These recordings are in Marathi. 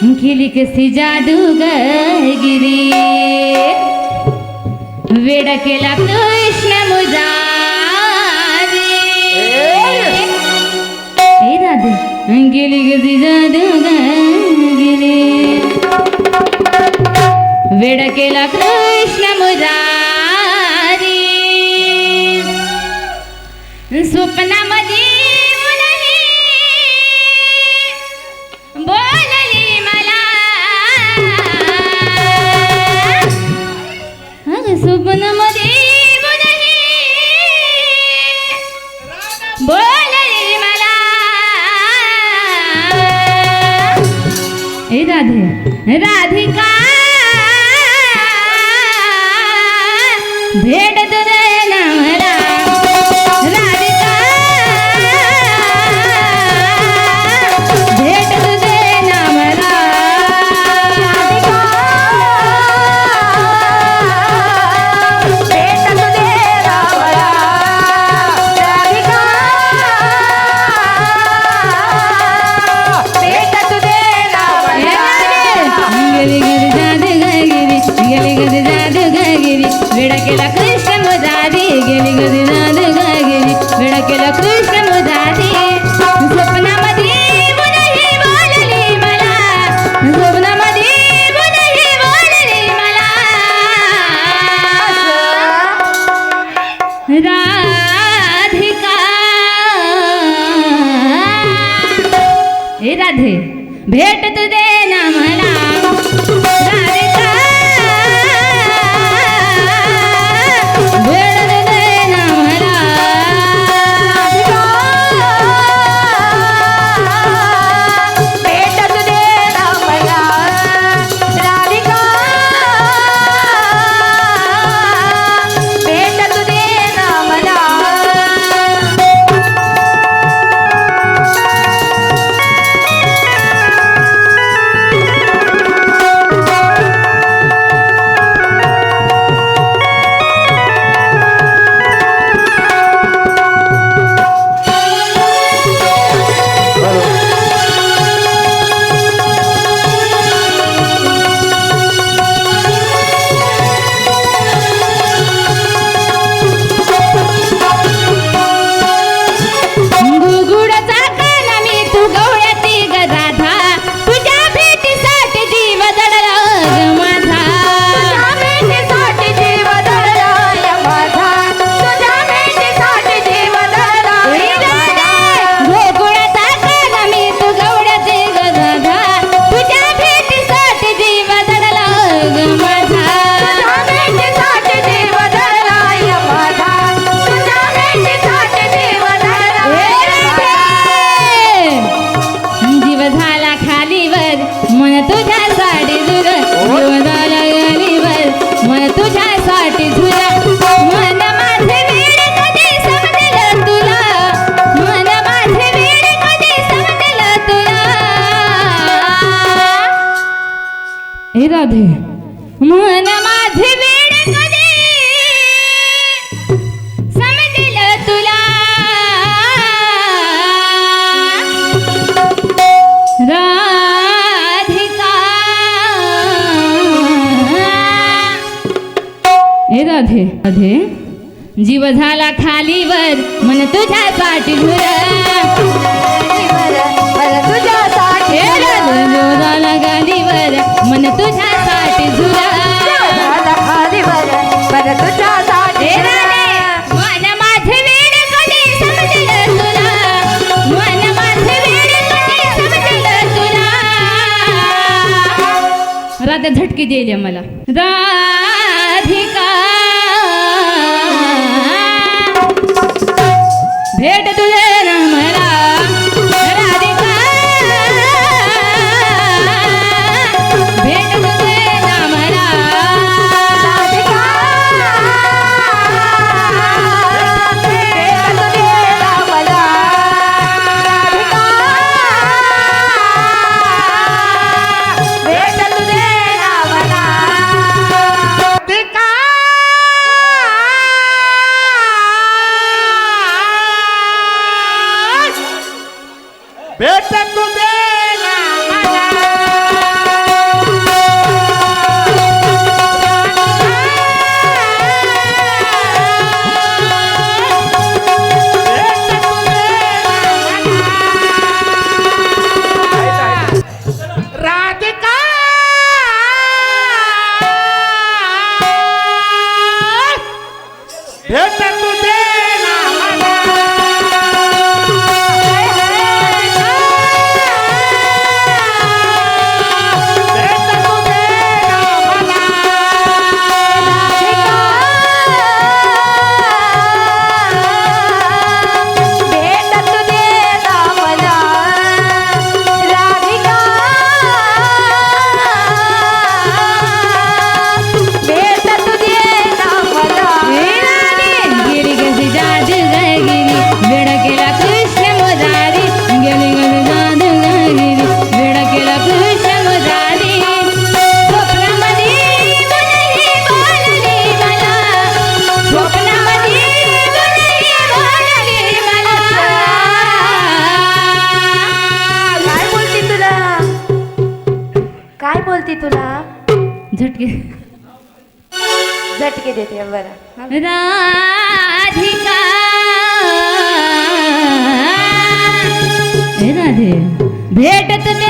खिलिक सी जादूगगिरी वेड केला कृष्ण मुजा गेली गिरी जादूगगिरी वेड केला कृष्ण मुजारी। स्वप्नामध्ये রাধিকা भेट तुझे नाम राधे भेट तू दे ना मला. राधे। मन माझे तुला? राधिका। हे राधे राधे जीव झाला खालीवर मन तुझ्या पाठी ሄድ የመላ झटके. झटके देते बरं. राधिका. राधे भेटत ने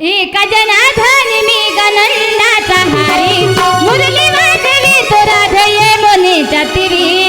एका जनाधन मी गनंदाचा हारी. मुरली वाजवी तो राधये मुनीच्या तिरी.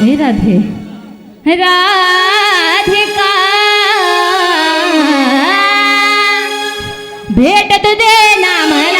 हे राधे. राधिका. भेटत दे ना मला.